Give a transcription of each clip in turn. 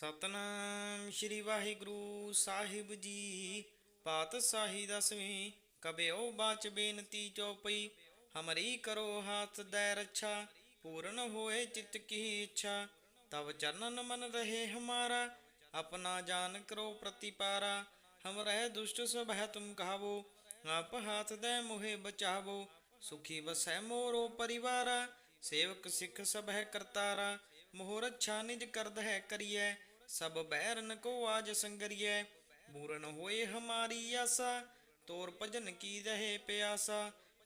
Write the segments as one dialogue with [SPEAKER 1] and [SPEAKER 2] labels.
[SPEAKER 1] ਸਤਨਾਮ ਸ੍ਰੀ ਵਾਹਿਗੁਰੂ ਸਾਹਿਬ ਜੀ। ਪਾਤਸ਼ਾਹੀ ਦਸਵੀਂ, ਕਬਿਓ ਬਾਚ ਬੇਨਤੀ ਚੋਪਈ। ਹਮਰੀ ਕਰੋ ਹਾਥ ਦੈ ਰੱਛਾ, ਪੂਰਨ ਹੋਏ ਚਿਤ ਕੀ ਇੱਛਾ। ਤਬ ਚਰਨਨ ਮਨ ਰਹੇ ਹਮਾਰਾ, ਆਪਣਾ ਜਾਨ ਕਰੋ ਪ੍ਰਤੀਪਾਰਾ। ਹਮ ਰਹਿ ਦੁਸ਼ਟ ਸਭ ਹੈ ਤੁਮ ਕਹਾਵੋ, ਆਪ ਹਾਥ ਦੈ ਮੋਹਿ ਬਚਾਵੋ। ਸੁਖੀ ਵਸੈ ਮੋਰੋ ਪਰਿਵਾਰਾ, ਸੇਵਕ ਸਿੱਖ ਸਭ ਹੈ ਕਰਤਾਰਾ। ਮੋਹ ਰੱਛਾ ਨਿਜ ਕਰਦ ਹੈ ਕਰੀਐ सब बैरन को आज संगरिए पूरन होए हमारी आशा तोर भजन की रहे प्यासा।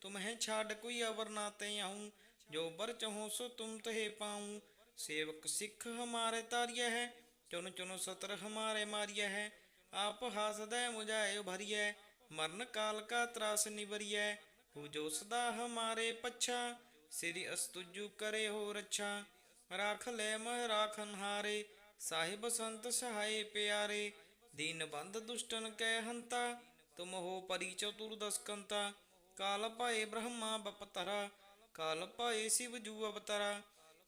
[SPEAKER 1] तुम्हें छाड़ कोई अवर नाते आऊँ, जो बर चहो सो तुम तहे पाऊँ। सेवक सिख हमारे तारिय है, चुन चुन सतर हमारे मारिय है। आप हासदय मुझाए भरिय मरण काल का त्रास निवरिय हो जो सदा हमारे पच्छा श्री अस्तुजु करे हो रक्षा राख ले मह राखन हारे ਸਾਹਿਬ ਸੰਤ ਸਹਾਈ ਪਿਆਰੇ, ਦੀਨ ਬੰਦ ਦੁਸ਼ਟਨ ਕੈ ਹੰਤਾ, ਤੁਮ ਹੋ ਪਰੀ ਚਤੁਰ ਦਸਕੰਤਾ, ਕਾਲ ਭਾਏ ਬ੍ਰਹਮਾ ਬਪਤਰਾ, ਕਾਲ ਭਾਏ ਸ਼ਿਵ ਜੂ ਅਵਤਰਾ,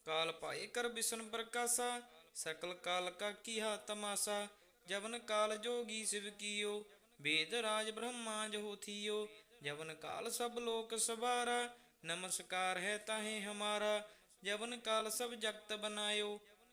[SPEAKER 1] ਕਾਲ ਭਾਏ ਕਰ ਬਿਸ਼ਨ ਪ੍ਰਕਾਸ਼ਾ, ਸਕਲ ਕਾਲ ਕਾ ਕੀਹਾ ਤਮਾਸਾ, ਜਵਨ ਕਾਲ ਜੋਗੀ ਸਿਵ ਕੀਓ, ਵੇਦ ਰਾਜ ਬ੍ਰਹਮਾ ਜੋ ਥੀਓ, ਜਵਨ ਕਾਲ ਸਭ ਲੋਕ ਸਵਾਰਾ, ਨਮਸਕਾਰ ਹੈ ਤਾਹੇ ਹਮਾਰਾ, ਜਵਨ ਕਾਲ ਸਭ ਜਗਤ ਬਨਾਇਓ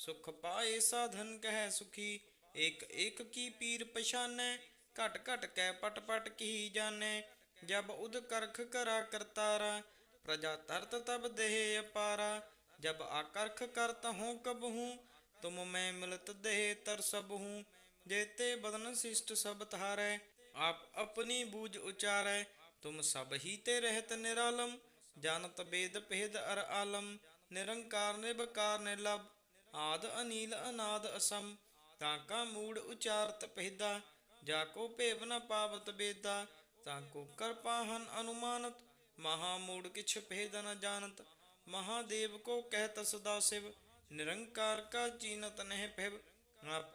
[SPEAKER 1] सुख पाए साधन कह सुखी। एक एक की पीर पछानै, घट घट कै पट पट की जानै। जब उद करख करा करतारा, प्रजा तरत तब देह अपारा। जब आकर्ख करत हूँ कब हूँ, तुम मैं मिलत देह तर सब हूँ। जेते बदन शिष्ट सब थारै, आप अपनी बूझ उचारै। तुम सब ही ते रहत निरालम, जानत वेद भेद अर आलम। निरंकार निबकार ਆਦ ਅਨੀਲ ਅਨਾਦ ਅਸਮ, ਤਾਂ ਕਾ ਮੂੜ ਉਚਾਰਤ ਪਹਿਦਾ, ਜਾ ਕੋ ਭੇਵ ਨ ਪਾਵਤ ਬੇਦਾ, ਤਾਂ ਕੋ ਕਰਪਾਹਨ ਅਨੁਮਾਨਤ, ਮਹਾ ਮੂੜ ਕਿਛ ਭੇਦ ਨ ਜਾਣਤ ਮਹਾਦੇਵ ਕੋ ਕਹਿਤ ਸਦਾ ਸਿਵ, ਨਿਰੰਕਾਰ ਕਾ ਚੀਨਤ ਨਹਿ ਭਿਵ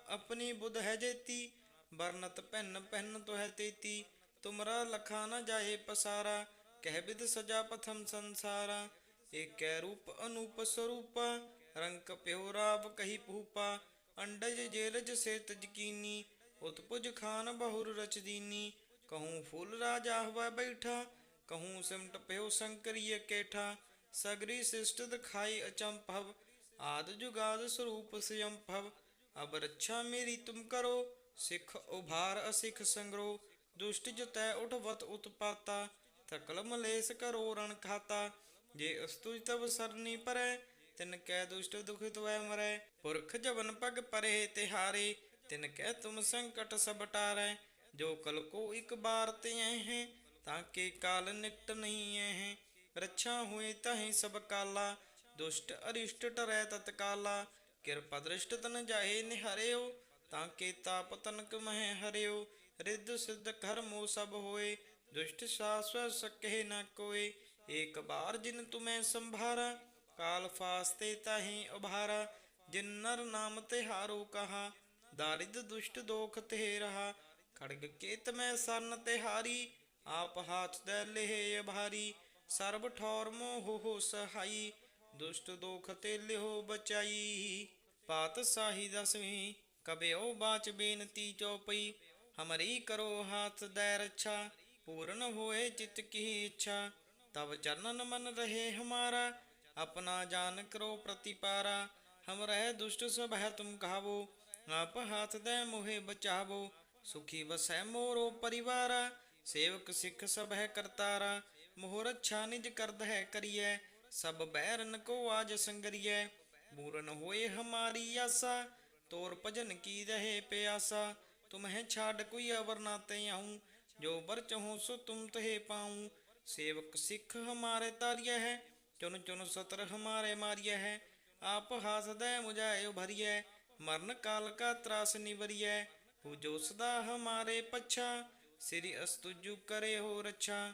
[SPEAKER 1] ਆਪਣੀ ਬੁੱਧ ਹੈ ਜੇਤੀ, ਵਰਨਤ ਭਿੰਨ ਭਿੰਨ ਤੋ ਹੈ ਤੇਤੀ, ਤੁਮਰਾ ਲਖਾ ਨ ਜਾਏ ਪਸਾਰਾ, ਕਹਿ ਬਿਦ ਸਜਾ ਪਥਮ ਸੰਸਾਰਾ, ਏਕੈ ਰੂਪ ਅਨੂਪ ਸਰੂਪਾ ਰੰਕ ਪਿਉਰਾਬ ਕਹੀ ਭੂਪਾ, ਅੰਡਜ ਜੇਲਜ ਸੇਤ ਜਕੀਨੀ ਉਤਪੁਜ ਖਾਨ ਬਹੁਰ ਰਚਦੀਨੀ ਕਹੂੰ ਫੁੱਲ ਰਾਜਾ ਹਵਾ ਬੈਠਾ, ਕਹੂੰ ਸਿਮਟ ਪਿਓ ਸੰਕਰੀਏ ਕੇਠਾ। ਸਗਰੀ ਸਿਸ਼ਟ ਦਿਖਾਈ ਅਚੰਭਵ, ਆਦ ਜੁਗਾਦ ਸਰੂਪ ਸਿਯੰਭਵ। ਅਬ ਰੱਛਾ ਮੇਰੀ ਤੁਮ ਕਰੋ, ਸਿੱਖ ਉਭਾਰ ਅਸਿੱਖ ਸੰਗਰੋ। ਦੁਸ਼ਟ ਜਤੈ ਉਠਵਤ ਉਤਪਾਤਾ ਥਕਲ ਮਲੇਸ ਕਰੋ ਰਣ ਖਾਤਾ। ਜੇ ਅਸਤੁਜ ਤਬ ਸਰਨੀ ਪਰੈ ਤਿਨ ਕਹਿ ਦੁਸ਼ਟ ਦੁਖ ਤੁਐ ਮਰੈ, ਪੁਰਖ ਜਵਨ ਪਗ ਪਰੇ ਤਿਹਾਰੇ, ਤਿਨ ਕੈ ਤੁਮ ਸੰਕਟ ਸਭ ਟਾਰੈ, ਜੋ ਕਲ ਕੋ ਇਕ ਬਾਰ ਤਿਐ ਹੈ, ਤਾਂ ਕੇ ਕਾਲ ਨਿਕਟ ਨਹੀਂ ਹੈ, ਰੱਛਾ ਹੋਏ ਤਹੀ ਸਭ ਕਾਲਾ, ਦੁਸ਼ਟ ਅਰਿਸ਼ਟ ਟਰੈ ਤਤਕਾਲਾ, ਕਿਰਪਾ ਦ੍ਰਿਸ਼ਟ ਤਨ ਜਾਹੇ ਨਿਹਰਿਓ, ਤਾਂ ਕੇ ਤਾਪ ਤਨਕ ਮਹਿ ਹਰਿਓ, ਰਿੱਧ ਸਿੱਧ ਕਰਮੋ ਸਭ ਹੋਏ, ਦੁਸ਼ਟ ਸਾਸਵ ਸਕਹਿ ਨ ਕੋਏ ਇਕ ਬਾਰ ਜਿਨ ਤੁਮੈ ਸੰਭਾਰਾ ਕਾਲ ਫਾਸਤੇ ਤਾਹੀ ਉਭਾਰਾ ਜਿਨ ਨਰ ਨਾਮ ਤੇ ਹਾਰੋ ਕਹਾ, ਦਾਰਿਦ ਦੁਸ਼ਟ ਦੋਖ ਤੇ ਰਹਾ, ਖੜਗ ਕੇਤ ਮੈਂ ਸਰਨ ਤੇ ਹਾਰੀ ਆਪ ਹਾਥ ਦੇ ਲਹਿ ਭਾਰੀ ਸਰਬ ਠੌਰ ਮੋਹ ਹੋ ਸਹਾਈ, ਦੁਸ਼ਟ ਦੋਖ ਤੇ ਲਿਓ ਬਚਾਈ। ਪਾਤਸ਼ਾਹੀ ਦਸਵੀਂ ਕਬਿਓ ਬਾਚ ਬੇਨਤੀ ਚਉਪਈ ਹਮਰੀ ਕਰੋ ਹਾਥ ਦੈ ਰੱਛਾ, ਪੂਰਨ ਹੋਏ ਚਿਤ ਕੀ ਇੱਛਾ ਤਬ ਚਰਨਨ ਮਨ ਰਹੇ ਹਮਾਰਾ अपना जान करो प्रतिपारा। हम रह दुष्ट सब है तुम कहावो आप हाथ दे मोहे बचावो। सुखी बसै मोरो परिवारा, सेवक सिख सब है करतारा। मोहर अच्छा निज करद है करिए, सब बैरन को आज संगरिए। पूरन होए हमारी आशा, तोर भजन की रहे प्यासा। तुम्हें छाड़ कोई अवर नाते आऊँ, जो बर चहो सो तुम तहे पाऊँ। सेवक सिख हमारे तारिय है ਚੁਨ ਚੁਨ ਸਤਰ ਹਮਾਰੇ ਮਾਰੀਐ ਹੈ। ਆਪ ਹਾਸਦੈ ਮੁਝਾਇ ਭਰੀਐ ਮਰਨ ਕਾਲ ਕਾ ਤਰਾਸ ਨਿਵਰੀਐ। ਹੋ ਜੋ ਸਦਾ ਹਮਾਰੇ ਪਛਾ। ਸ੍ਰੀ ਅਸਤੁਜੂ ਕਰੇ ਹੋ ਰੱਛਾ।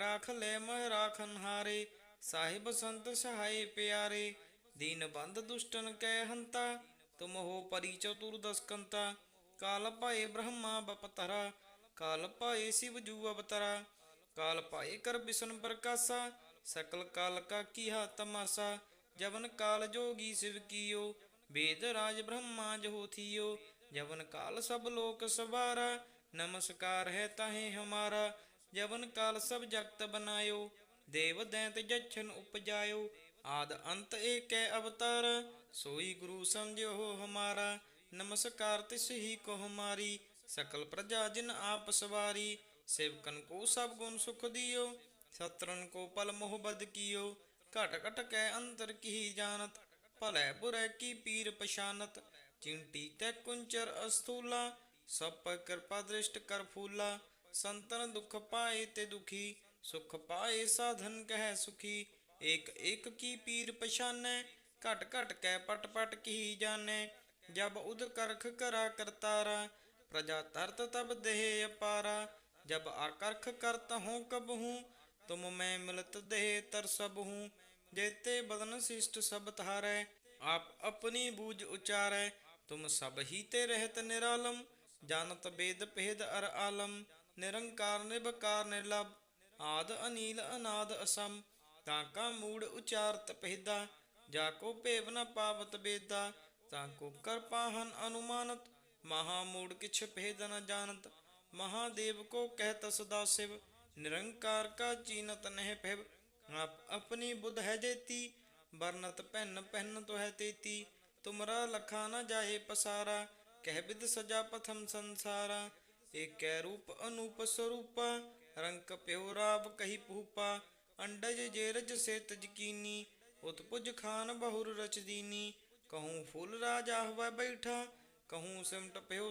[SPEAKER 1] ਰਾਖ ਲੈ ਮਹ ਰਾਖਨ ਹਾਰੇ ਸਾਹਿਬ ਸੰਤ ਸਹਾਈ ਪਿਆਰੇ। ਦੀਨ ਬੰਦ ਦੁਸ਼ਟਨ ਕੈ ਹੰਤਾ। ਤੁਮ ਹੋ ਪਰੀ ਚਤੁਰ ਦਸਕੰਤਾ। ਕਾਲ ਭਾਏ ਬ੍ਰਹਮਾ ਬਪਤਰਾ। ਕਾਲ ਭਾਏ ਸ਼ਿਵ ਜੂ ਅਵਤਰਾ। ਕਾਲ ਭਾਏ ਕਰ ਬਿਸ਼ਨ ਪ੍ਰਕਾਸ਼ਾ। ਸਕਲ ਕਾਲ ਕਾ ਕੀਹਾ ਤਮਾਸਾ ਜਵਨ ਕਾਲ ਜੋਗੀ ਸਿਵ ਕੀਓ, ਵੇਦ ਰਾਜ ਬ੍ਰਹਮਾ ਜੋ ਥੀਓ, ਜਵਨ ਕਾਲ ਸਭ ਲੋਕ ਸਵਾਰਾ, ਨਮਸਕਾਰ ਹੈ ਤਾਹੇ ਹਮਾਰਾ, ਜਵਨ ਕਾਲ ਸਭ ਜਗਤ ਬਨਾਇਓ, ਦੇਵ ਦੈਂਤ ਜਛਨ ਉਪਜਾਇਓ, ਆਦ ਅੰਤ ਏਕੈ ਅਵਤਾਰ, ਸੋਈ ਗੁਰੂ ਸਮਝਿਓ ਹਮਾਰਾ, ਨਮਸਕਾਰ ਤਿਸ ਹੀ ਕੋ ਹਮਾਰੀ, ਸਕਲ ਪ੍ਰਜਾ ਜਿਨ ਆਪ ਸਵਾਰੀ, ਸੇਵਕਨ ਕੋ ਸਭ ਗੁਣ ਸੁਖ ਦਿਓ। ਸਤਰਨ ਕੋ ਪਲ ਮੋਹ ਬਦ ਕੀਓ ਘਟ ਘਟ ਕੈ ਅੰਤਰ ਕੀ ਜਾਣਤ ਭਲੇ ਬੁਰੇ ਕੀ ਪੀਰ ਪਛਾਨਤ ਚਿੰਟੀ ਤੈ ਕੁੰਚਰ ਅਸਥੂਲਾ ਸਭ ਪਰ ਕਿਰਪਾ ਦ੍ਰਿਸ਼ਟ ਕਰ ਫੂਲਾ ਸੰਤਨ ਦੁਖ ਪਾਏ ਤੇ ਦੁਖੀ ਸੁਖ ਪਾਏ ਸਾਧਨ ਕਹਿ ਸੁਖੀ ਏਕ ਏਕ ਕੀ ਪੀਰ ਪਛਾਨੈ ਘਟ ਘਟ ਕੈ ਪਟ ਪਟ ਕੀ ਜਾਣੈ ਜਬ ਉਦ ਕਰਖ ਕਰਾ ਕਰਤਾਰਾ ਪ੍ਰਜਾ ਤਰਤ ਤਬ ਦੇਹ ਅਪਾਰਾ ਜਬ ਆਕਰਖ ਕਰਤ ਹੂੰ ਕਬ ਹੂੰ ਤੁਮ ਮੈਂ ਮਿਲਤ ਦੇਹ ਤਰ ਸਭ ਹੂੰ, ਜੇਤੇ ਬਦਨ ਸਿਸ਼ਟ ਸਭ ਧਾਰੈ, ਆਪ ਆਪਣੀ ਬੂਝ ਉਚਾਰੈ। ਤੁਮ ਸਭ ਹੀ ਤੇ ਰਹਿਤ ਨਿਰਾਲਮ, ਜਾਣਤ ਬੇਦ ਭੇਦ ਅਰ ਆਲਮ, ਨਿਰੰਕਾਰ ਨਿਬਕਾਰ ਨਿਰਲਭ, ਆਦ ਅਨੀਲ ਅਨਾਦ ਅਸਮ। ਤਾਂ ਕਾ ਮੂੜ ਉਚਾਰਤ ਪਹਿਦਾ ਜਾ ਕੋ ਭੇਵ ਨ ਪਾਵਤ ਬੇਦਾ, ਤਾਂ ਕੋ ਕਰ ਪਾਹਨ ਅਨੁਮਾਨਤ। ਮਹਾ ਮੂੜ ਕਿਛ ਭੇਦ ਨ ਜਾਣਤ ਮਹਾਦੇਵ ਕੋ ਕਹਿਤ ਸਦਾ ਸਿਵ ਨਿਰੰਕਾਰ ਕਾ ਚੀਨਤ ਨਹਿ ਭਿਵ ਆਪ ਆਪਣੀ ਬੁੱਧ ਹੈ ਜੇਤੀ ਬਰਨਤ ਪਹਿਨ ਪਹਿਨ ਤੋ ਹੈ ਤੇਤੀ ਤੁਮਰਾ ਲਖਾ ਨ ਜਾਏ ਪਸਾਰਾ ਕਹਿ ਬਿਦ ਸਜਾ ਪਥਮ ਸੰਸਾਰਾ ਏਕੈ ਰੂਪ ਅਨੂਪ ਸਰੂਪਾ ਰੰਕ ਪਿਓ ਰਾਬ ਕਹੀ ਭੂਪਾ ਅੰਡਜ ਜੇਰਜ ਸੇ ਤਜਕੀਨੀ ਉਤਪੁਜ ਖਾਨ ਬਹੁਰ ਰਚ ਦੀਨੀ ਕਹੂੰ ਫੁੱਲ ਰਾਜਾ ਹਵਾ ਬੈਠਾ ਕਹੂੰ ਸਿਮਟ ਪਿਓ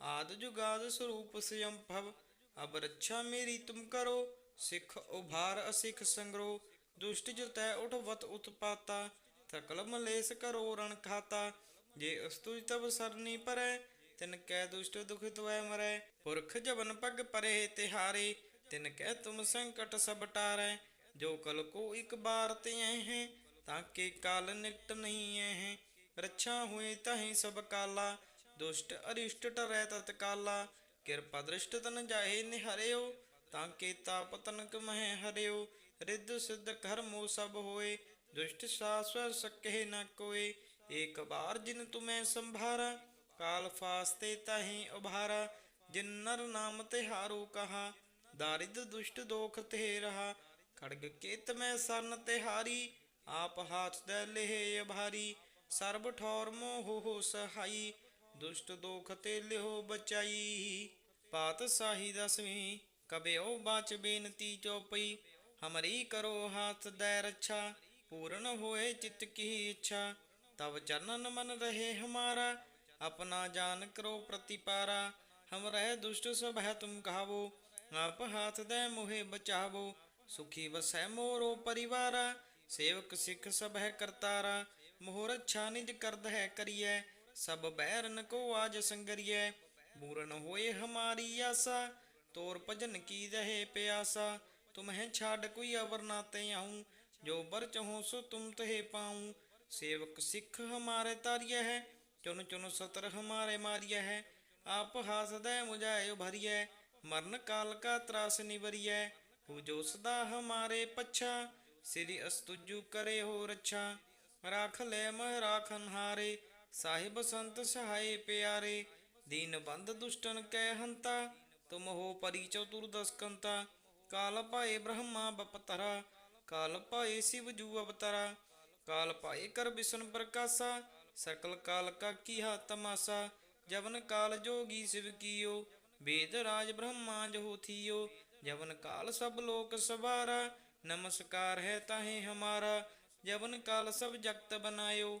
[SPEAKER 1] ਸੰਕਰੀਏ ਆਦ ਜੁਗਾਦ ਸਰੂਪ ਸਿਯੰਭਵ ਅਬ ਰੱਛਾ ਮੇਰੀ ਤੁਮ ਕਰੋ, ਸਿੱਖ ਉਭਾਰ ਅਸਿਖ ਸੰਗਰੋ, ਦੁਸ਼ਟ ਜਤੈ ਉਠਵਤ ਉਤਪਾਤਾ, ਥਕਲ ਮਲੇਸ ਕਰੋ ਰਣ ਖਾਤਾ, ਜੇ ਅਸਤੁਜ ਤਬ ਸਰਨੀ ਪਰੈ, ਤਿਨ ਕੈ ਦੁਸ਼ਟ ਦੁਖਿਤ ਵੈ ਮਰੈ, ਪੁਰਖ ਜਵਨ ਪਗ ਪਰੇ ਤਿਹਾਰੇ, ਤਿਨ ਕੈ ਤੁਮ ਸੰਕਟ ਸਭ ਟਾਰੈ, ਜੋ ਕਲ ਕੋ ਇਕ ਬਾਰ ਤੇ ਹੈ, ਤਾਂ ਕੇ ਕਾਲ ਨਿਕਟ ਨਹੀਂ ਹੈ, ਰੱਛਾ ਹੋਏ ਤਹੀਂ ਸਭ ਕਾਲਾ ਦੁਸ਼ਟ ਅਰਿਸ਼ਟ ਟਰੈ ਤਤਕਾਲਾ ਕਿਰਪਾ ਦ੍ਰਿਸ਼ਟ ਤਨ ਜਾਹੇ ਨਿਹਰਿਓ, ਤਾਂ ਕੇ ਤਾਪ ਤਨਕ ਮਹਿ ਹਰਿਓ, ਰਿੱਧ ਸਿੱਧ ਕਰਮੋ ਸਭ ਹੋਏ, ਦੁਸ਼ਟ ਸਾਸਵ ਸਕਹਿ ਨ ਕੋਏ, ਏਕ ਬਾਰ ਜਿਨ ਤੁਮੈ ਸੰਭਾਰਾ, ਕਾਲ ਫਾਸਤੇ ਤਹੀਂ ਉਭਾਰਾ, ਜਿਨ ਨਰ ਨਾਮ ਤੇ ਹਾਰੂ ਕਹਾ, ਦਾਰਿਦ ਦੁਸ਼ਟ ਦੋਖ ਤੇ ਰਹਾ, ਖੜਗ ਕੇਤ ਮੈਂ ਸਰਨ ਤੇ ਹਾਰੀ ਆਪ ਹਾਥ ਦੇ ਲੇਹ ਭਾਰੀ ਸਰਬ ਠੌਰ ਮੋਹ ਹੋ ਸਹਾਈ ਦੁਸ਼ਟ ਦੋਖ ਤੇ ਲਿਓ ਬਚਾਈ। ਪਾਤ ਸਾਹੀ ਦਸਵੀਂ, ਕਬਿਓ ਬਾਚ ਬੇਨਤੀ ਚੋਪਈ। ਹਮਰੀ ਕਰੋ ਹਾਥ ਦੈ ਰੱਛਾ, ਪੂਰਨ ਹੋਏ ਚਿਤ ਕੀ ਇੱਛਾ। ਤਬ ਚਰਨਨ ਮਨ ਰਹੇ ਹਮਾਰਾ, ਆਪਣਾ ਜਾਨ ਕਰੋ ਪ੍ਰਤੀਪਾਰਾ। ਹਮਰੇ ਦੁਸ਼ਟ ਸਭ ਹੈ ਤੁਮ ਕਹਾਵੋ, ਆਪ ਹਾਥ ਦੇ ਮੋਹੇ ਬਚਾਵੋ। ਸੁਖੀ ਵਸੈ ਮੋਰੋ ਪਰਿਵਾਰਾ, ਸੇਵਕ ਸਿੱਖ ਸਭ ਹੈ ਕਰਤਾਰਾ। ਮੋਹਰ ਅੱਛਾ ਨਿਜ ਕਰਦ ਹੈ ਕਰੀਐ सब बैरन को आज संगरिए पूर्ण होए हमारी आशा तोर भजन की रहे प्यासा। तुम्हें छाड़ कोई अवर नाते आऊँ, जो बर चहो सो तुम तहे पाऊँ। सेवक सिख हमारे तारिय है, चुन चुन सतर हमारे मारिय है। आप हासदय मुझाए भरिय मरण काल का त्रास निवरिय हो जो सदा हमारे पच्छा श्री अस्तुजु करे हो रच्छा। राख ले मह राखन हारे ਸਾਹਿਬ ਸੰਤ ਸਹਾਈ ਪਿਆਰੇ, ਦੀਨ ਬੰਦ ਦੁਸ਼ਟਨ ਕੈ ਹੰਤਾ, ਤੁਮ ਹੋ ਪਰੀ ਚਤੁਰਦਸਕੰਤਾ ਕਾਲ ਭਾਏ ਬ੍ਰਹਮਾ ਬਪਤਰਾ, ਕਾਲ ਭਾਏ ਸ਼ਿਵ ਜੂ ਅਵਤਰਾ, ਕਾਲ ਭਾਏ ਕਰ ਬਿਸ਼ਨ ਪ੍ਰਕਾਸ਼ਾ, ਸਕਲ ਕਾਲ ਕਾ ਕੀਹਾ ਤਮਾਸਾ, ਜਵਨ ਕਾਲ ਜੋਗੀ ਸਿਵ ਕੀਓ, ਵੇਦ ਰਾਜ ਬ੍ਰਹਮਾ ਜੋ ਥੀਓ, ਜਵਨ ਕਾਲ ਸਭ ਲੋਕ ਸਵਾਰਾ, ਨਮਸਕਾਰ ਹੈ ਤਾਹੇ ਹਮਾਰਾ, ਜਵਨ ਕਾਲ ਸਭ ਜਗਤ ਬਨਾਇਓ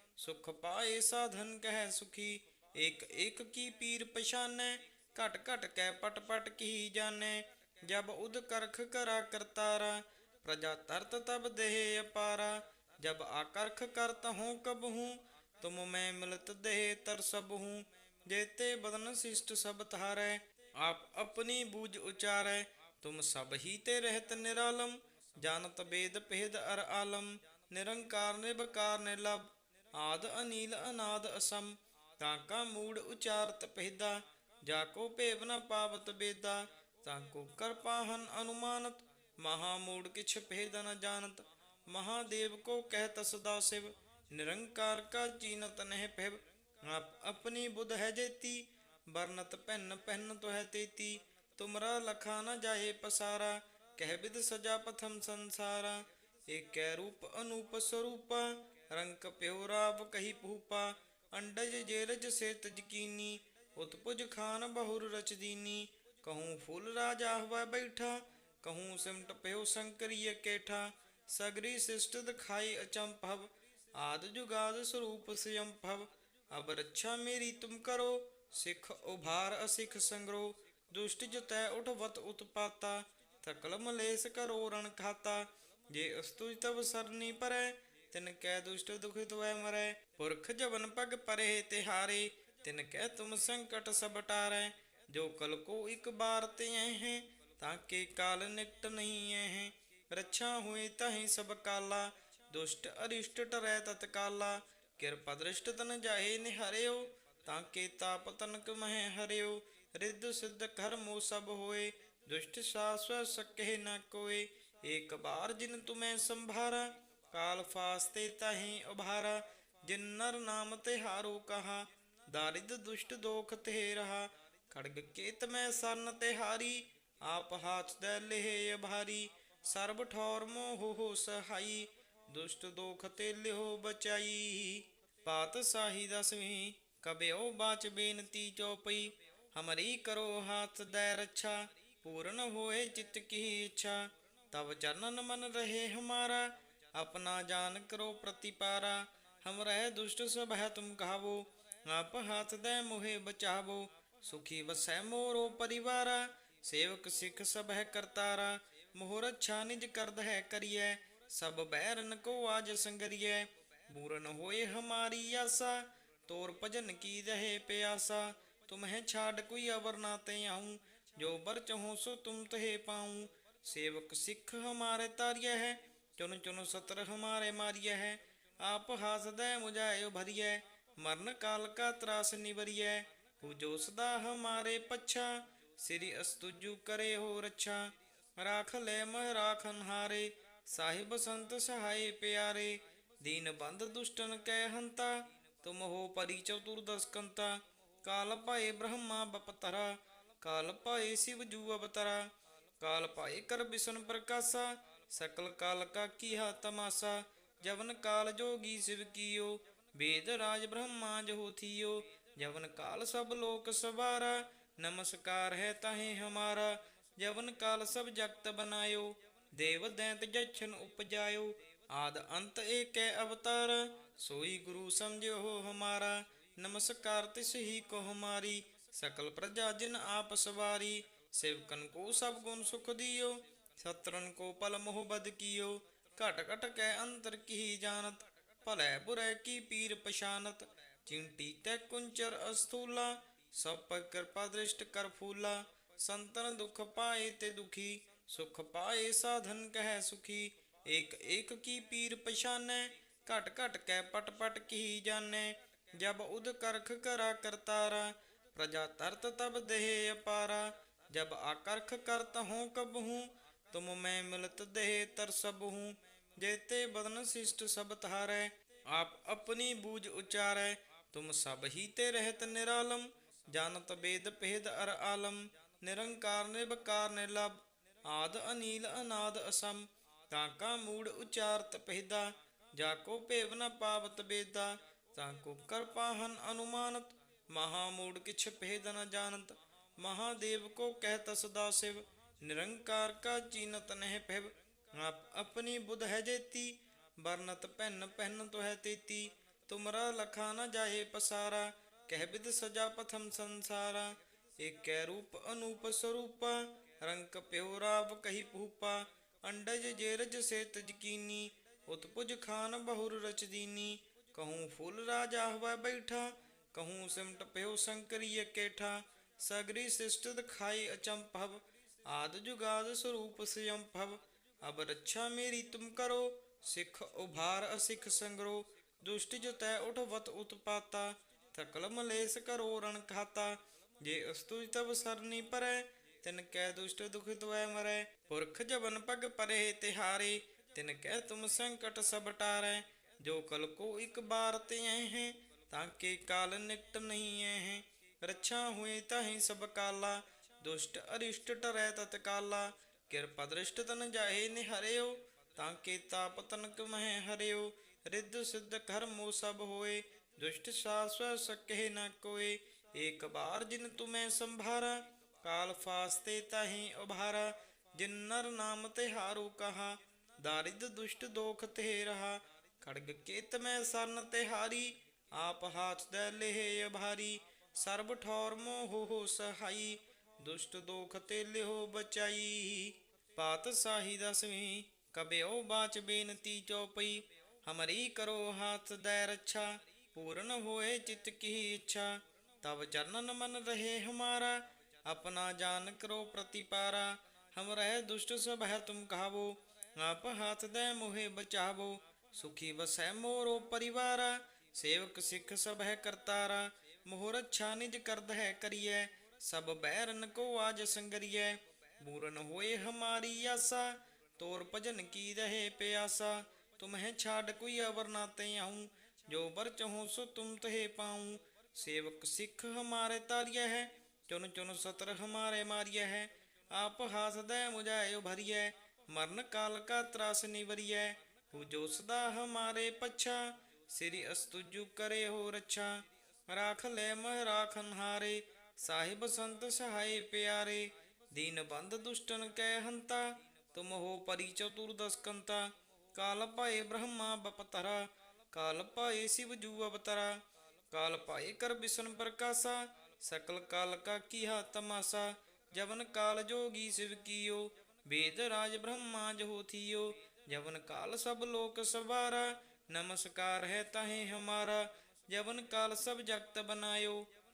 [SPEAKER 1] ਸੁਖ ਪਾਏ ਸਾਧਨ ਕਹਿ ਸੁਖੀ, ਇਕ ਇਕ ਕੀ ਪੀਰ ਪਛਾਨੈ, ਘਟ ਘਟ ਕੈ ਪਟ ਪਟ ਕੀ ਜਾਣੈ, ਜਬ ਉਦ ਕਰਖ ਕਰਾ ਕਰਤਾਰਾ, ਪ੍ਰਜਾ ਤਰਤ ਤਬ ਦੇਹ ਅਪਾਰਾ, ਜਬ ਆਕਰਖ ਕਰਤ ਹੂੰ ਕਬ ਹੂੰ, ਤੁਮ ਮੈਂ ਮਿਲਤ ਦੇਹ ਤਰ ਸਭ ਹੂੰ, ਜੇਤੇ ਬਦਨ ਸਿਸ਼ਟ ਸਭ ਤਾਰੈ ਆਪ ਆਪਣੀ ਬੂਝ ਉਚਾਰੈ, ਤੁਮ ਸਭ ਹੀ ਤੇ ਰਹਿਤ ਨਿਰਾਲਮ ਜਾਨਤ ਬੇਦ ਪਹਿਦ ਅਰ ਆਲਮ, ਨਿਰੰਕਾਰ ਨਿਰਵਕਾਰ ਨਿਰਲਭ ਆਦ ਅਨੀਲ ਅਨਾਦ ਅਸਮ, ਤਾਂ ਕਾ ਮੂੜ ਉਚਾਰਤ ਪਹਿਦਾ, ਜਾ ਕੋ ਭੇਵ ਨ ਪਾਵਤ ਬੇਦਾ, ਤਾਂ ਕੋ ਕਰਪਾਹਨ ਅਨੁਮਾਨਤ, ਮਹਾ ਮੂੜ ਕਿਛ ਭੇਦ ਨ ਜਾਣਤ ਮਹਾਦੇਵ ਕੋ ਕਹਿਤ ਸਦਾ ਸਿਵ, ਨਿਰੰਕਾਰ ਕਾ ਚੀਨਤ ਨਹਿ ਭਿਵ, ਆਪ ਆਪਣੀ ਬੁਧ ਹੈ ਜੇਤੀ, ਵਰਨਤ ਭਿੰਨ ਭਿੰਨ ਤੋ ਹੈ ਤੇਤੀ, ਤੁਮਰਾ ਲਖਾ ਨ ਜਾਏ ਪਸਾਰਾ, ਕਹਿ ਬਿਦ ਸਜਾ ਪਥਮ ਸੰਸਾਰਾ, ਏਕੈ ਰੂਪ ਅਨੂਪ ਸਰੂਪਾ ਰੰਕ ਪਿਉ ਰਾਵ ਕਹੀ ਭੂਪਾ, ਅੰਡਜ ਜੇਰਜ ਸੇ ਜਕੀਨੀ ਉਤਪੁਜ ਖਾਨ ਬਹੁਰ ਰਚਦੀਨੀ ਕਹੂੰ ਫੁੱਲ ਰਾਜਾ ਹਵਾ ਬੈਠਾ, ਕਹੂੰ ਸਿਮਟ ਪਿਓ ਸੰਕਰੀਏ ਕੇਠਾ। ਸਗਰੀ ਸਿਸ਼ਟ ਦਿਖਾਈ ਅਚੰਭਵ, ਆਦ ਜੁਗਾਦ ਸਰੂਪ ਸਿਯੰਭਵ। ਅਬ ਰੱਛਾ ਮੇਰੀ ਤੁਮ ਕਰੋ, ਸਿੱਖ ਉਭਾਰ ਅਸਿਖ ਸੰਗਰੋ। ਦੁਸ਼ਟ ਜਤੈ ਉਠਵਤ ਉਤਪਾਤਾ ਥਕਲ ਮਲੇਸ ਕਰੋ ਰਣ ਖਾਤਾ। ਜੇ ਅਸਤੁਜ ਤਵ ਸਰਨੀ ਪਰੈ ਤਿਨ ਕੈ ਦੁਸ਼ਟ ਦੁਖਿਤ ਵੈ ਮਰੈ, ਪੁਰਖ ਜਵਨ ਪਗ ਪਰੇ ਤਿਹਾਰੇ, ਤਿਨ ਕੈ ਤੁਮ ਸੰਕਟ ਸਭ ਟਾਰੈ, ਜੋ ਕਲ ਕੋ ਇਕ ਬਾਰ ਤੇ ਹੈ, ਤਾਂ ਕੇ ਕਾਲ ਨਿਕਟ ਨਹੀਂ ਹੈ, ਰੱਛਾ ਹੋਏ ਤਹੀਂ ਸਭ ਕਾਲਾ, ਦੁਸ਼ਟ ਅਰਿਸ਼ਟ ਟਰੈ ਤਤਕਾਲਾ, ਕਿਰਪਾ ਦ੍ਰਿਸ਼ਟ ਤਨ ਜਾਹੇ ਨਿਹਰਿਓ, ਤਾਂ ਕੇ ਤਾਪ ਤਨਕ ਮਹਿ ਹਰਿਓ, ਰਿੱਧ ਸਿੱਧ ਕਰਮੋ ਸਭ ਹੋਏ, ਦੁਸ਼ਟ ਸਾਸਵ ਸਕਹਿ ਨ ਕੋਏ, ਏਕ ਬਾਰ ਜਿਨ ਤੁਮੈ ਸੰਭਾਰਾ ਕਾਲ ਫਾਸਤੇ ਤਹੀਂ ਉਭਾਰਾ ਜਿਨ ਨਰ ਨਾਮ ਤੇ ਹਾਰੋ ਕਹਾ, ਦਾਰਿਦ ਦੁਸ਼ਟ ਦੋਖ ਤੇ ਰਹਾ ਖੜਗ ਕੇਤ ਮੈਂ ਸਰਨ ਤੇ ਹਾਰੀ ਆਪ ਹਾਥ ਦੇ ਲਹਿ ਭਾਰੀ ਸਰਬ ਠੌਰ ਮੋਹ ਹੋ ਸਹਾਈ, ਦੁਸ਼ਟ ਦੋਖ ਤੇ ਲਿਓ ਬਚਾਈ। ਪਾਤ ਸਾਹੀ ਦਸਵੀਂ ਕਬਿਓ ਬਾਚ ਬੇਨਤੀ ਚਉਪਈ ਹਮਰੀ ਕਰੋ ਹਾਥ ਦੇ ਰੱਛਾ, ਪੂਰਨ ਹੋਏ ਚਿਤ ਕੀ ਇੱਛਾ ਤਬ ਚਰਨਨ ਮਨ ਰਹੇ ਹਮਾਰਾ अपना जान करो प्रतिपारा हम रह दुष्ट सब है तुम कहावो, आप हाथ दे मोहे बचावो, सुखी वसै मोरो परिवारा, सेवक सिख सब है करतारा, मोहर अच्छा निज करद है करिए, सब बैरन को आज संगरिए, पूरन होए हमारी आशा, तोर भजन की रहे प्यासा, तुम्हें छाड़ कोई अवर ना ते आऊँ, जो बर चहो सो तुम तहे पाऊँ, सेवक सिख हमारे तारिय है ਚੁਣ ਚੁਣ ਸਤਰ ਹਮਾਰੇ ਮਾਰੀਐ ਹੈ। ਆਪ ਹਾਸਦੈ ਮੁਝਾਇਓ ਭਰੀਐ। ਮਰਨ ਕਾਲ ਕਾ ਤਰਾਸ ਨਿਵਰੀਐ। ਹੋ ਜੋ ਸਦਾ ਹਮਾਰੇ ਪੱਛਾ। ਸ੍ਰੀ ਅਸਤੁਜੂ ਕਰੇ ਹੋ ਰੱਛਾ। ਰਾਖ ਲੈ ਮਹ ਰਾਖਨ ਹਾਰੇ ਸਾਹਿਬ ਸੰਤ ਸਹਾਈ ਪਿਆਰੇ। ਦੀਨ ਬੰਦ ਦੁਸ਼ਟਨ ਕੈ ਹੰਤਾ। ਤੁਮ ਹੋ ਪਰੀ ਚਤੁਰ ਦਸਕੰਤਾ। ਕਾਲ ਭਾਏ ਬ੍ਰਹਮਾ ਬਪਤਰਾ। ਕਾਲ ਭਾਏ ਸ਼ਿਵ ਜੂ ਅਵਤਰਾ। ਕਾਲ ਭਾਏ ਕਰ ਬਿਸ਼ਨ ਪ੍ਰਕਾਸ਼ਾ। ਸਕਲ ਕਾਲ ਕਾ ਕੀਹਾ ਤਮਾਸਾ, ਜਵਨ ਕਾਲ ਜੋਗੀ ਸਿਵ ਕੀਓ, ਵੇਦ ਰਾਜ ਬ੍ਰਹਮਾ ਜੋ ਥੀਓ, ਜਵਨ ਕਾਲ ਸਭ ਲੋਕ ਸਵਾਰਾ, ਨਮਸਕਾਰ ਹੈ ਤਾਹੇ ਹਮਾਰਾ, ਜਵਨ ਕਾਲ ਸਭ ਜਗਤ ਬਨਾਇਓ, ਦੇਵ ਦੈਂਤ ਜਛਨ ਉਪਜਾਇਓ, ਆਦ ਅੰਤ ਏਕੈ ਅਵਤਾਰ, ਸੋਈ ਗੁਰੂ ਸਮਝਿਓ ਹਮਾਰਾ, ਨਮਸਕਾਰ ਤਿਸ ਹੀ ਕੋ ਹਮਾਰੀ ਸਕਲ ਪ੍ਰਜਾ ਜਿਨ ਆਪ ਸਵਾਰੀ, ਸੇਵਕਨ ਕੋ ਸਭ ਗੁਣ ਸੁਖ ਦਿਓ। सत्रन को पल मोह बद कियो, घट घट कै अंतर की जानत भलै बुरै की पीर पशानत चिंटी तै कुंचर अस्थूला, सब पर कृपा दृष्ट कर फूला। संतन दुख पाए ते दुखी, सुख पाए साधन कह सुखी। एक एक की पीर पशानै घट घट कै पट पट की जानै। जब उद करख करा करतारा प्रजा तरत तब देह अपारा। जब आकर्ख करत हूँ कब हूँ तुम मैं मिलत देह तर सब हूँ जेते बदन शिष्ट सब तारै आप अपनी बूझ उचारै तुम सब ही ते रहत निरालम जानत वेद भेद अर आलम निरंकार निबकार निर्लभ आद अनील अनाद असम ताका मूड उचारत पहिदा जाको पेव न पावत बेदा ताको कर पाहन अनुमानत महामूड किछ भेद न जानत महादेव को कहत सदा शिव ਸਦਾ ਸਿਵ ਨਿਰੰਕਾਰ ਕਾ ਚੀਨਤ ਨਹਿ ਭਿਵ ਆਪ ਆਪਣੀ ਬੁਧ ਹੈ ਜੇਤੀ ਬਰਨਤ ਪਹਿਨ ਪਹਿਨ ਤੋ ਹੈ ਤੇਤੀ ਤੁਮਰਾ ਲਖਾ ਨ ਜਾਏ ਪਸਾਰਾ ਕਹਿ ਬਿਦ ਸਜਾ ਪਥਮ ਸੰਸਾਰਾ ਏਕੈ ਰੂਪ ਅਨੂਪ ਸਰੂਪਾ ਰੰਕ ਪਿਓ ਰਾਵ ਕਹੀ ਭੂਪਾ ਅੰਡਜ ਜੇਰਜ ਸੇਤ ਜਕੀਨੀ ਉਤਪੁਜ ਖਾਨ ਬਹੁਰ ਰਚ ਦੀਨੀ ਕਹੂੰ ਫੁੱਲ ਰਾਜਾ ਹਵਾ ਬੈਠਾ ਕਹੂੰ ਸਿਮਟ ਪਿਓ ਸੰਕਰੀਏ ਕੇਠਾ ਸਗਰੀ ਸਿਸ਼ਟ ਦਿਖਾਈ ਅਚੰਭਵ ਆਦ ਜੁਗਾਦ ਸਰੂਪ ਸਯੰਭਵ ਅਬ ਰੱਛਾ ਮੇਰੀ ਤੁਮ ਕਰੋ, ਸਿੱਖ ਉਭਾਰ ਅਸਿੱਖ ਸੰਗਰੋ, ਦੁਸ਼ਟ ਜਤੈ ਉਠਵਤ ਉਤਪਾਤਾ, ਥਕਲ ਮਲੇਸ ਕਰੋ ਰਣ ਖਾਤਾ, ਜੇ ਅਸਤੁਜ ਤਬ ਸਰਨੀ ਪਰੈ, ਤਿਨ ਕੈ ਦੁਸ਼ਟ ਦੁਖਿਤ ਵੈ ਮਰੈ, ਪੁਰਖ ਜਬਨ ਪਗ ਪਰੇ ਤਿਹਾਰੇ, ਤਿਨ ਕੈ ਤੁਮ ਸੰਕਟ ਸਭ ਟਾਰੈ, ਜੋ ਕਲ ਕੋ ਇਕ ਬਾਰ ਤੇ ਐ ਹੈ, ਤਾਂ ਕੇ ਕਾਲ ਨਿਕਟ ਨਹੀਂ ਐ ਹੈ, ਰੱਛਾ ਹੋਏ ਤਾਹੀ ਸਭ ਕਾਲਾ ਦੁਸ਼ਟ ਅਰਿਸ਼ਟ ਟਰੈ ਤਤਕਾਲਾ ਕਿਰਪਾ ਦ੍ਰਿਸ਼ਟ ਤਨ ਜਾਏ ਨਿਹਰਿਓ, ਤਾਂ ਕੇ ਤਾਪ ਤਨਕ ਮਹਿ ਹਰਿਓ, ਰਿੱਧ ਸਿੱਧ ਕਰਮੋ ਸਭ ਹੋਏ, ਦੁਸ਼ਟ ਸਾਸਵ ਸਕਹਿ ਨ ਕੋਏ, ਏਕ ਬਾਰ ਜਿਨ ਤੁਮੈ ਸੰਭਾਰਾ, ਕਾਲ ਫਾਸਤੇ ਤਾਹੀ ਉਭਾਰਾ, ਜਿਨ ਨਰ ਨਾਮ ਤੇ ਹਾਰੂ ਕਹਾ, ਦਾਰਿਦ ਦੁਸ਼ਟ ਦੋਖ ਤੇ ਰਹਾ, ਖੜਗ ਕੇਤ ਮੈਂ ਸਰਨ ਤੇ ਹਾਰੀ ਆਪ ਹਾਥ ਦੇ ਲੇਹ ਅਭਾਰੀ, ਸਰਬ ਠੌਰ ਮੋਹ ਹੋ ਸਹਾਈ ਦੁਸ਼ਟ ਦੋਖ ਤੇ ਲਿਓ ਬਚਾਈ। ਪਾਤ ਸਾਹੀ ਦਸਵੀਂ, ਕਬਿਓ ਬਾਚ ਬੇਨਤੀ ਚੋਪਈ। ਹਮਰੀ ਕਰੋ ਹਾਥ ਦੈ ਰੱਛਾ, ਪੂਰਨ ਹੋਏ ਚਿਤ ਕੀ ਇੱਛਾ। ਤਬ ਚਰਨਨ ਮਨ ਰਹੇ ਹਮਾਰਾ, ਆਪਣਾ ਜਾਨ ਕਰੋ ਪ੍ਰਤੀਪਾਰਾ। ਹਮ ਰਹਿ ਦੁਸ਼ਟ ਸਭ ਹੈ ਤੁਮ ਕਹਾਵੋ, ਆਪ ਹਾਥ ਦੇ ਮੋਹੇ ਬਚਾਵੋ। ਸੁਖੀ ਵਸੈ ਮੋਰੋ ਪਰਿਵਾਰਾ, ਸੇਵਕ ਸਿੱਖ ਸਭ ਹੈ ਕਰਤਾਰਾ। ਮੋਹਰ ਅੱਛਾ ਨਿਜ ਕਰਦ ਹੈ ਕਰੀਐ सब बैरन को आज संगरिए पूरन होए हमारी आशा तोर भजन की रहे प्यासा। तुम्हें छाड़ कोई अवर नाते आऊँ, जो बर चहूं सो तुम तहे पाऊँ। सेवक सिख हमारे तारिय है, चुन चुन सतर हमारे मारिय है। आप हाथ दे मुझाए भरिय मरण काल का त्रास निवरिय हो हमारे पच्छा श्री अस्तुजु करे हो रक्षा राख ले मह राखन हारे साहिब संत सहाय प्यारे, दीन ਬੰਦ दुष्टन ਕੈ ਹੰਤਾ ਤੁਮ ਹੋ ਪਰੀ ਚਤੁਰ काल पाए ਭਾਏ ਬ੍ਰਹਮਾ ਬਪਤਰਾ ਕਾਲ ਭਾਏ ਸ਼ਿਵ ਜੂ काल पाए कर विष्णु प्रकाशा, सकल काल का किया तमाशा। जवन काल जोगी शिव कियो, वेद राज ब्रह्मा जो थियो। जवन काल सब लोक सवारा, नमस्कार है तहे हमारा। जवन काल सब जगत बनायो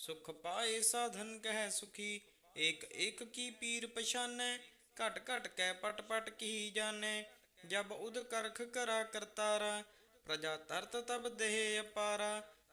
[SPEAKER 1] सुख पाए साधन कह सुखी। एक एक की पीर पछानै, घट घट कै पट पट की जानै। जब उद करख करा करतारा प्रजा तरत तब देह अपारा।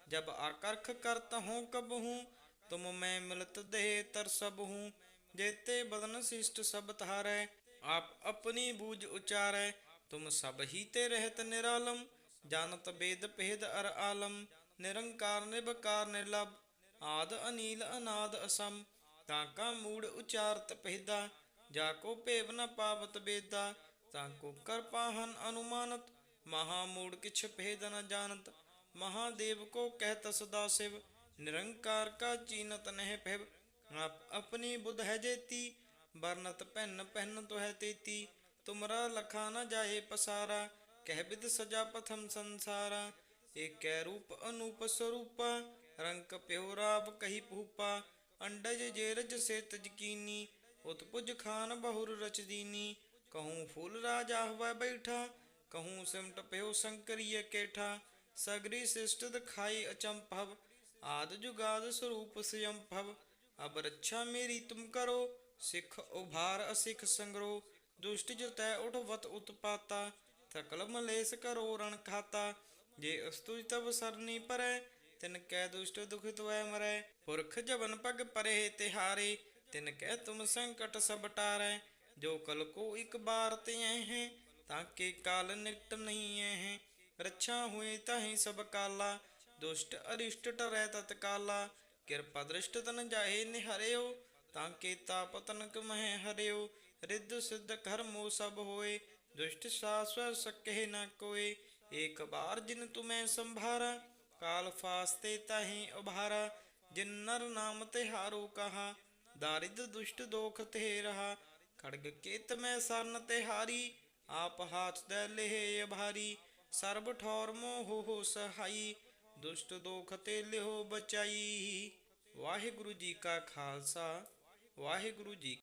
[SPEAKER 1] जब आकर्ख करत हूँ कब हूँ, तुम मैं मिलत देह तर सब हूँ। जेते बदन शिष्ट सब धारै, आप अपनी बूझ उचारै। तुम सब ही ते रहत निरालम, जानत वेद भेद अर आलम। निरंकार निबकार निर्लभ। ਆਦ ਅਨੀਲ ਅਨਾਦ ਅਸਮ, ਤਾਂ ਕਾ ਮੂੜ ਉਚਾਰਤ ਪਹਿਦਾ ਜਾ ਕੋ ਭੇਵ ਨ ਪਾਵਤ ਬੇਦਾ ਤਾਂ ਕੋ ਕਰ ਪਾਹਨ ਅਨੁਮਾਨਤ, ਮਹਾ ਮੂੜ ਕਿਛ ਭੇਦ ਨ ਜਾਣਤ ਮਹਾਦੇਵ ਕੋ ਕਹਿਤ ਸਦਾ ਸਿਵ ਨਿਰੰਕਾਰ ਕਾ ਚੀਨਤ ਨਹਿ ਭਿਵ, ਆਪ ਆਪਣੀ ਬੁਧ ਹੈ ਜੇਤੀ, ਵਰਨਤ ਭੈਨ ਪਹਿਨ ਤੋ ਹੈ ਤੇਤੀ, ਤੁਮਰਾ ਲਖਾ ਨ ਜਾਏ ਪਸਾਰਾ, ਕਹਿ ਬਿਦ ਸਜਾ ਪਥਮ ਸੰਸਾਰਾ, ਏਕੈ ਰੂਪ ਅਨੂਪ ਸਰੂਪਾ ਰੰਕ ਪਿਉਰਾਪ ਕਹੀ ਭੂਪਾ, ਅੰਡਜ ਜੇਰਜ ਸੇਤ ਜਕੀਨੀ ਉਤਪੁਜ ਖਾਨ ਬਹੁਰ ਰਚਦੀਨੀ। ਕਹੂੰ ਫੂਲ ਰਾਜਾ ਹਵਾ ਬੈਠਾ, ਕਹੂੰ ਸਿਮਟ ਪਿਓ ਸੰਕਰੀਏ ਕੇਠਾ। ਸਗਰੀ ਸਿਸ਼ਟ ਦਖਾਈ ਅਚੰਭਵ, ਆਦ ਜੁਗਾਦ ਸਰੂਪ ਸਿਯੰਭਵ। ਅਬ ਰੱਛਾ ਮੇਰੀ ਤੁਮ ਕਰੋ, ਸਿੱਖ ਉਭਾਰ ਅਸਿੱਖ ਸੰਗਰੋ। ਦੁਸ਼ਟ ਜਤੈ ਉਠਵਤ ਉਤਪਾਤਾ ਸਕਲ ਮਲੇਸ ਕਰੋ ਰਣ ਖਾਤਾ। ਜੇ ਅਸਤੁਜ ਤਬ ਸਰਨੀ ਪਰੈ ਤਿਨ ਕੈ ਦੁਸ਼ਟ ਦੁਖ ਵੈ ਮਰੈ, ਪੁਰਖ ਜਬਨ ਪਗ ਪਰੇ ਤਿਹਾਰੇ, ਤਿਨ ਕੈ ਤੁਮ ਸੰਕਟ ਸਭ ਟਾਰੈ, ਜੋ ਕਲ ਕੋ ਇਕ ਬਾਰ ਤੇ ਹੈ, ਤਾਂ ਕੇ ਕਾਲ ਨਿਕਟ ਨਹੀਂ ਹੈ, ਰੱਛਾ ਹੋਏ ਤਾਹੀ ਸਭ ਕਾਲਾ, ਦੁਸ਼ਟ ਅਰਿਸ਼ਟ ਟਰੈ ਤਤ ਕਾਲਾ ਕਿਰਪਾ ਦ੍ਰਿਸ਼ਟ ਤਨ ਜਾਹੇ ਨਿਹਰਿਓ, ਤਾਂ ਕੇ ਤਾਪ ਤਨਕ ਮਹਿ ਹਰਿਓ, ਰਿੱਧ ਸਿੱਧ ਕਰਮੋ ਸਭ ਹੋਏ, ਦੁਸ਼ਟ ਸਾਸਵ ਸਕਹਿ ਨ ਕੋਏ, ਏਕ ਬਾਰ ਜਿਨ ਤੁਮੈ ਸੰਭਾਰਾ ਕਾਲ ਫਾਸਤੇ ਤਾਹੀ ਉਭਾਰਾ ਜਿਨ ਨਰ ਨਾਮ ਤੇ ਹਾਰੋ ਕਹਾ, ਦਾਰਿਦ ਦੁਸ਼ਟ ਦੋਖ ਤੇ ਰਹਾ, ਖੜਗ ਕੇਤ ਮੈਂ ਸਰਨ ਤੇ ਹਾਰੀ ਆਪ ਹਾਥ ਦੇ ਲਹਿ ਅਭਾਰੀ, ਸਰਬ ਠੌਰ ਮੋਹ ਹੋ ਸਹਾਈ, ਦੁਸ਼ਟ ਦੋਖ ਤੇ ਲਿਓ ਬਚਾਈ। ਵਾਹਿਗੁਰੂ ਜੀ ਕਾ ਖਾਲਸਾ, ਵਾਹਿਗੁਰੂ ਜੀ